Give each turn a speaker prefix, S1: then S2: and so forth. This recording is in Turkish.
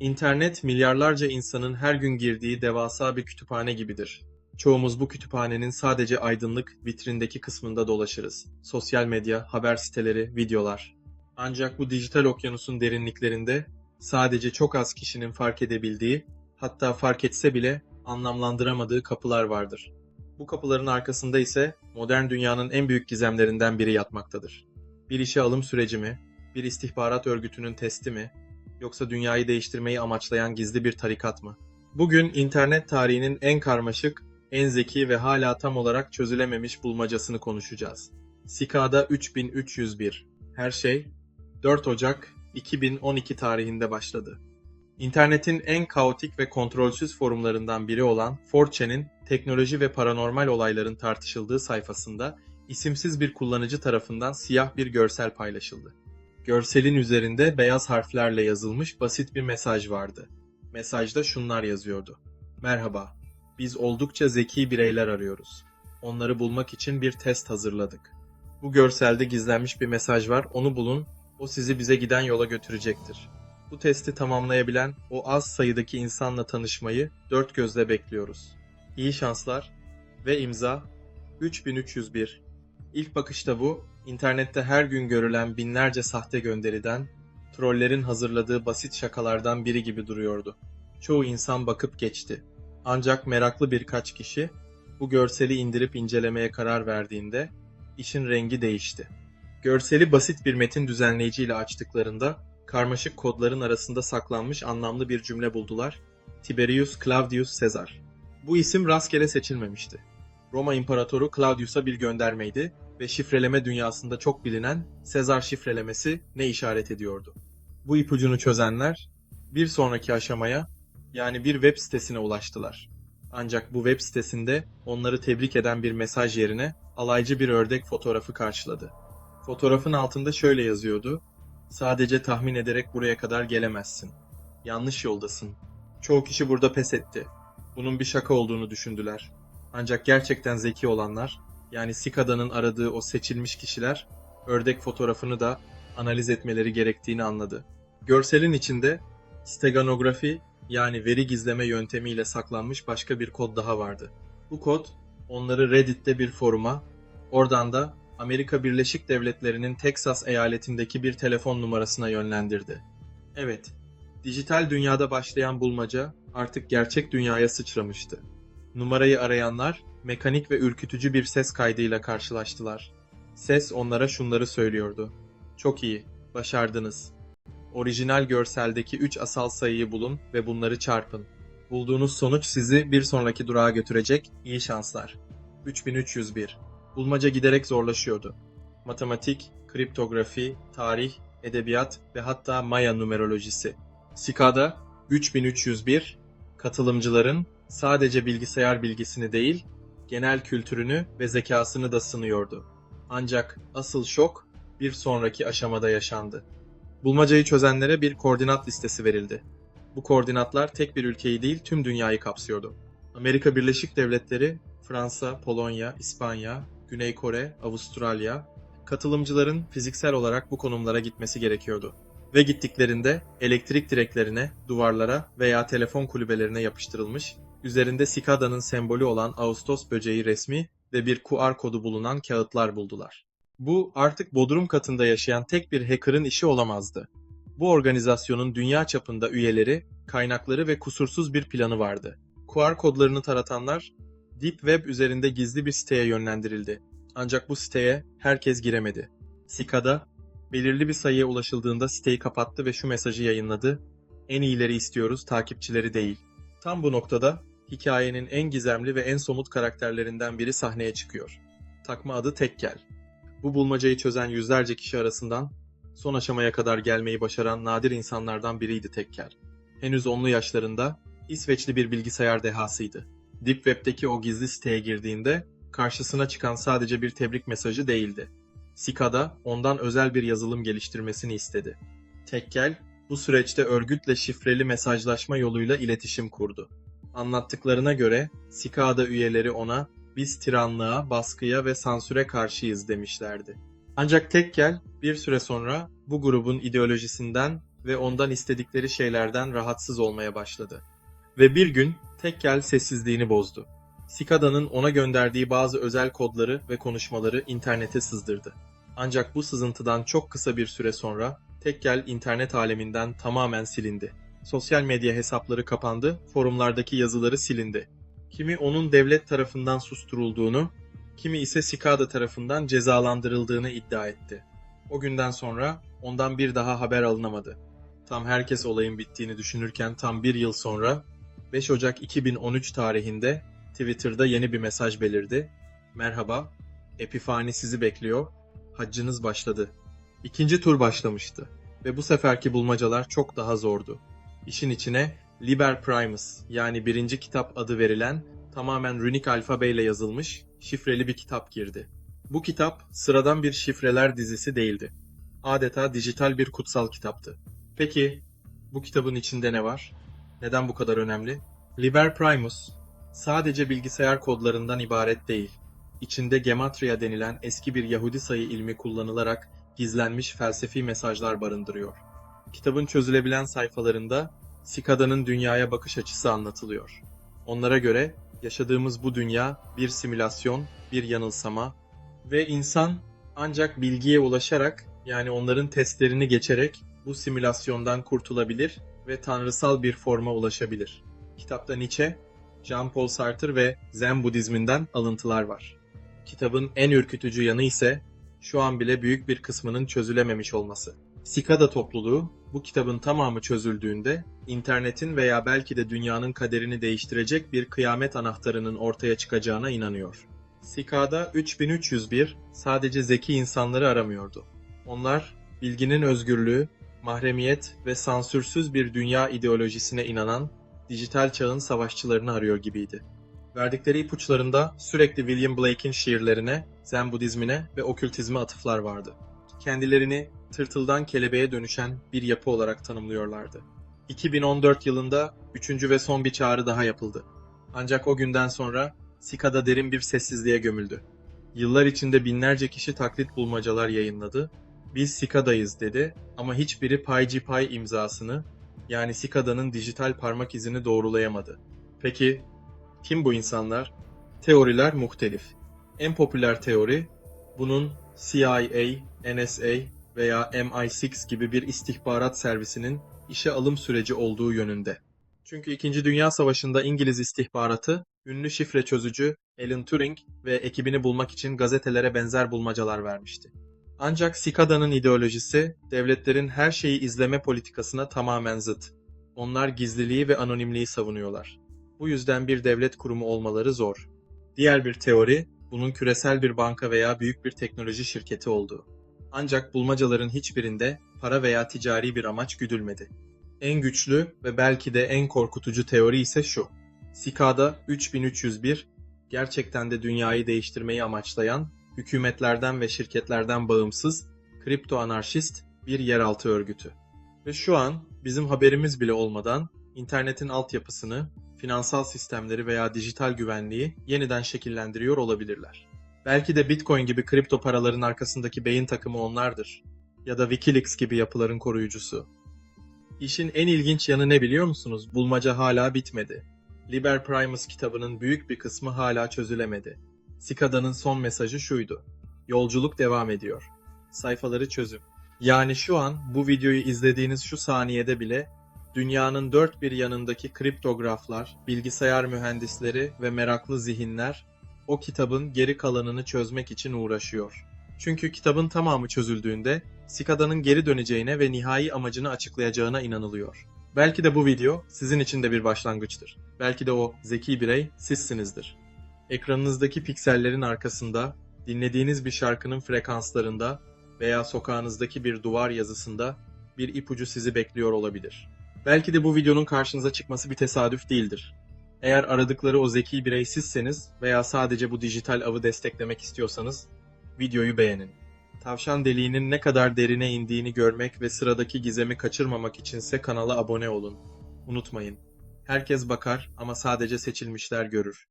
S1: İnternet milyarlarca insanın her gün girdiği devasa bir kütüphane gibidir. Çoğumuz bu kütüphanenin sadece aydınlık, vitrindeki kısmında dolaşırız. Sosyal medya, haber siteleri, videolar. Ancak bu dijital okyanusun derinliklerinde sadece çok az kişinin fark edebildiği, hatta fark etse bile anlamlandıramadığı kapılar vardır. Bu kapıların arkasında ise modern dünyanın en büyük gizemlerinden biri yatmaktadır. Bir işe alım süreci mi, bir istihbarat örgütünün testi mi, yoksa dünyayı değiştirmeyi amaçlayan gizli bir tarikat mı? Bugün internet tarihinin en karmaşık, en zeki ve hala tam olarak çözülememiş bulmacasını konuşacağız. Sikada 3301. Her şey 4 Ocak 2012 tarihinde başladı. İnternetin en kaotik ve kontrolsüz forumlarından biri olan 4chan'in teknoloji ve paranormal olayların tartışıldığı sayfasında isimsiz bir kullanıcı tarafından siyah bir görsel paylaşıldı. Görselin üzerinde beyaz harflerle yazılmış basit bir mesaj vardı. Mesajda şunlar yazıyordu. Merhaba, biz oldukça zeki bireyler arıyoruz. Onları bulmak için bir test hazırladık. Bu görselde gizlenmiş bir mesaj var, onu bulun, o sizi bize giden yola götürecektir. Bu testi tamamlayabilen o az sayıdaki insanla tanışmayı dört gözle bekliyoruz. İyi şanslar ve imza 3301. İlk bakışta bu, internette her gün görülen binlerce sahte gönderiden, trollerin hazırladığı basit şakalardan biri gibi duruyordu. Çoğu insan bakıp geçti. Ancak meraklı birkaç kişi bu görseli indirip incelemeye karar verdiğinde işin rengi değişti. Görseli basit bir metin düzenleyiciyle açtıklarında karmaşık kodların arasında saklanmış anlamlı bir cümle buldular. Tiberius Claudius Caesar. Bu isim rastgele seçilmemişti. Roma İmparatoru Claudius'a bir göndermeydi ve şifreleme dünyasında çok bilinen Sezar şifrelemesi ne işaret ediyordu? Bu ipucunu çözenler bir sonraki aşamaya yani bir web sitesine ulaştılar. Ancak bu web sitesinde onları tebrik eden bir mesaj yerine alaycı bir ördek fotoğrafı karşıladı. Fotoğrafın altında şöyle yazıyordu. Sadece tahmin ederek buraya kadar gelemezsin. Yanlış yoldasın. Çoğu kişi burada pes etti. Bunun bir şaka olduğunu düşündüler. Ancak gerçekten zeki olanlar, yani Sikada'nın aradığı o seçilmiş kişiler, ördek fotoğrafını da analiz etmeleri gerektiğini anladı. Görselin içinde steganografi yani veri gizleme yöntemiyle saklanmış başka bir kod daha vardı. Bu kod onları Reddit'te bir foruma, oradan da Amerika Birleşik Devletleri'nin Texas eyaletindeki bir telefon numarasına yönlendirdi. Evet, dijital dünyada başlayan bulmaca artık gerçek dünyaya sıçramıştı. Numarayı arayanlar mekanik ve ürkütücü bir ses kaydıyla karşılaştılar. Ses onlara şunları söylüyordu. Çok iyi, başardınız. Orijinal görseldeki 3 asal sayıyı bulun ve bunları çarpın. Bulduğunuz sonuç sizi bir sonraki durağa götürecek. İyi şanslar. 3301. Bulmaca giderek zorlaşıyordu. Matematik, kriptografi, tarih, edebiyat ve hatta Maya numerolojisi. Sikada 3301 katılımcıların sadece bilgisayar bilgisini değil, genel kültürünü ve zekasını da sınıyordu. Ancak asıl şok bir sonraki aşamada yaşandı. Bulmacayı çözenlere bir koordinat listesi verildi. Bu koordinatlar tek bir ülkeyi değil tüm dünyayı kapsıyordu. Amerika Birleşik Devletleri, Fransa, Polonya, İspanya, Güney Kore, Avustralya, katılımcıların fiziksel olarak bu konumlara gitmesi gerekiyordu. Ve gittiklerinde elektrik direklerine, duvarlara veya telefon kulübelerine yapıştırılmış, üzerinde Sikada'nın sembolü olan Ağustos böceği resmi ve bir QR kodu bulunan kağıtlar buldular. Bu artık bodrum katında yaşayan tek bir hacker'ın işi olamazdı. Bu organizasyonun dünya çapında üyeleri, kaynakları ve kusursuz bir planı vardı. QR kodlarını taratanlar Deep Web üzerinde gizli bir siteye yönlendirildi. Ancak bu siteye herkes giremedi. Sikada, belirli bir sayıya ulaşıldığında siteyi kapattı ve şu mesajı yayınladı. En iyileri istiyoruz, takipçileri değil. Tam bu noktada hikayenin en gizemli ve en somut karakterlerinden biri sahneye çıkıyor. Takma adı Tekkel. Bu bulmacayı çözen yüzlerce kişi arasından son aşamaya kadar gelmeyi başaran nadir insanlardan biriydi Tekkel. Henüz onlu yaşlarında İsveçli bir bilgisayar dehasıydı. Deep Web'deki o gizli siteye girdiğinde karşısına çıkan sadece bir tebrik mesajı değildi. Sikada ondan özel bir yazılım geliştirmesini istedi. Tekkel bu süreçte örgütle şifreli mesajlaşma yoluyla iletişim kurdu. Anlattıklarına göre Sikada üyeleri ona biz tiranlığa, baskıya ve sansüre karşıyız demişlerdi. Ancak Tekkel bir süre sonra bu grubun ideolojisinden ve ondan istedikleri şeylerden rahatsız olmaya başladı. Ve bir gün Tekkel sessizliğini bozdu. Sikada'nın ona gönderdiği bazı özel kodları ve konuşmaları internete sızdırdı. Ancak bu sızıntıdan çok kısa bir süre sonra Tekkel internet aleminden tamamen silindi. Sosyal medya hesapları kapandı, forumlardaki yazıları silindi. Kimi onun devlet tarafından susturulduğunu, kimi ise Sikada tarafından cezalandırıldığını iddia etti. O günden sonra ondan bir daha haber alınamadı. Tam herkes olayın bittiğini düşünürken tam bir yıl sonra 5 Ocak 2013 tarihinde Twitter'da yeni bir mesaj belirdi. Merhaba, Epifani sizi bekliyor. Haccınız başladı. İkinci tur başlamıştı ve bu seferki bulmacalar çok daha zordu. İşin içine Liber Primus yani birinci kitap adı verilen tamamen runik alfabeyle yazılmış şifreli bir kitap girdi. Bu kitap sıradan bir şifreler dizisi değildi. Adeta dijital bir kutsal kitaptı. Peki bu kitabın içinde ne var? Neden bu kadar önemli? Liber Primus sadece bilgisayar kodlarından ibaret değil. İçinde Gematria denilen eski bir Yahudi sayı ilmi kullanılarak gizlenmiş felsefi mesajlar barındırıyor. Kitabın çözülebilen sayfalarında Sikada'nın dünyaya bakış açısı anlatılıyor. Onlara göre yaşadığımız bu dünya bir simülasyon, bir yanılsama ve insan ancak bilgiye ulaşarak yani onların testlerini geçerek bu simülasyondan kurtulabilir ve tanrısal bir forma ulaşabilir. Kitapta Nietzsche, Jean-Paul Sartre ve Zen Budizminden alıntılar var. Kitabın en ürkütücü yanı ise şu an bile büyük bir kısmının çözülememiş olması. Sikada topluluğu bu kitabın tamamı çözüldüğünde internetin veya belki de dünyanın kaderini değiştirecek bir kıyamet anahtarının ortaya çıkacağına inanıyor. Sikada 3301 sadece zeki insanları aramıyordu. Onlar bilginin özgürlüğü, mahremiyet ve sansürsüz bir dünya ideolojisine inanan dijital çağın savaşçılarını arıyor gibiydi. Verdikleri ipuçlarında sürekli William Blake'in şiirlerine, Zen Budizmine ve okültizme atıflar vardı. Kendilerini tırtıldan kelebeğe dönüşen bir yapı olarak tanımlıyorlardı. 2014 yılında üçüncü ve son bir çağrı daha yapıldı. Ancak o günden sonra Sikada derin bir sessizliğe gömüldü. Yıllar içinde binlerce kişi taklit bulmacalar yayınladı. Biz Sikada'yız dedi ama hiçbiri PyGPy imzasını yani Sikada'nın dijital parmak izini doğrulayamadı. Peki kim bu insanlar? Teoriler muhtelif. En popüler teori bunun CIA, NSA veya MI6 gibi bir istihbarat servisinin işe alım süreci olduğu yönünde. Çünkü 2. Dünya Savaşı'nda İngiliz istihbaratı ünlü şifre çözücü Alan Turing ve ekibini bulmak için gazetelere benzer bulmacalar vermişti. Ancak Sikada'nın ideolojisi devletlerin her şeyi izleme politikasına tamamen zıt. Onlar gizliliği ve anonimliği savunuyorlar. Bu yüzden bir devlet kurumu olmaları zor. Diğer bir teori, bunun küresel bir banka veya büyük bir teknoloji şirketi olduğu. Ancak bulmacaların hiçbirinde para veya ticari bir amaç güdülmedi. En güçlü ve belki de en korkutucu teori ise şu. Sikada 3301 gerçekten de dünyayı değiştirmeyi amaçlayan, hükümetlerden ve şirketlerden bağımsız, kripto anarşist bir yeraltı örgütü. Ve şu an bizim haberimiz bile olmadan internetin altyapısını, finansal sistemleri veya dijital güvenliği yeniden şekillendiriyor olabilirler. Belki de Bitcoin gibi kripto paraların arkasındaki beyin takımı onlardır. Ya da Wikileaks gibi yapıların koruyucusu. İşin en ilginç yanı ne biliyor musunuz? Bulmaca hala bitmedi. Liber Primus kitabının büyük bir kısmı hala çözülemedi. Sikada'nın son mesajı şuydu. Yolculuk devam ediyor. Sayfaları çözün. Yani şu an bu videoyu izlediğiniz şu saniyede bile dünyanın dört bir yanındaki kriptograflar, bilgisayar mühendisleri ve meraklı zihinler o kitabın geri kalanını çözmek için uğraşıyor. Çünkü kitabın tamamı çözüldüğünde Sikada'nın geri döneceğine ve nihai amacını açıklayacağına inanılıyor. Belki de bu video sizin için de bir başlangıçtır. Belki de o zeki birey sizsinizdir. Ekranınızdaki piksellerin arkasında, dinlediğiniz bir şarkının frekanslarında veya sokağınızdaki bir duvar yazısında bir ipucu sizi bekliyor olabilir. Belki de bu videonun karşınıza çıkması bir tesadüf değildir. Eğer aradıkları o zeki birey sizseniz veya sadece bu dijital avı desteklemek istiyorsanız videoyu beğenin. Tavşan deliğinin ne kadar derine indiğini görmek ve sıradaki gizemi kaçırmamak içinse kanala abone olun. Unutmayın. Herkes bakar ama sadece seçilmişler görür.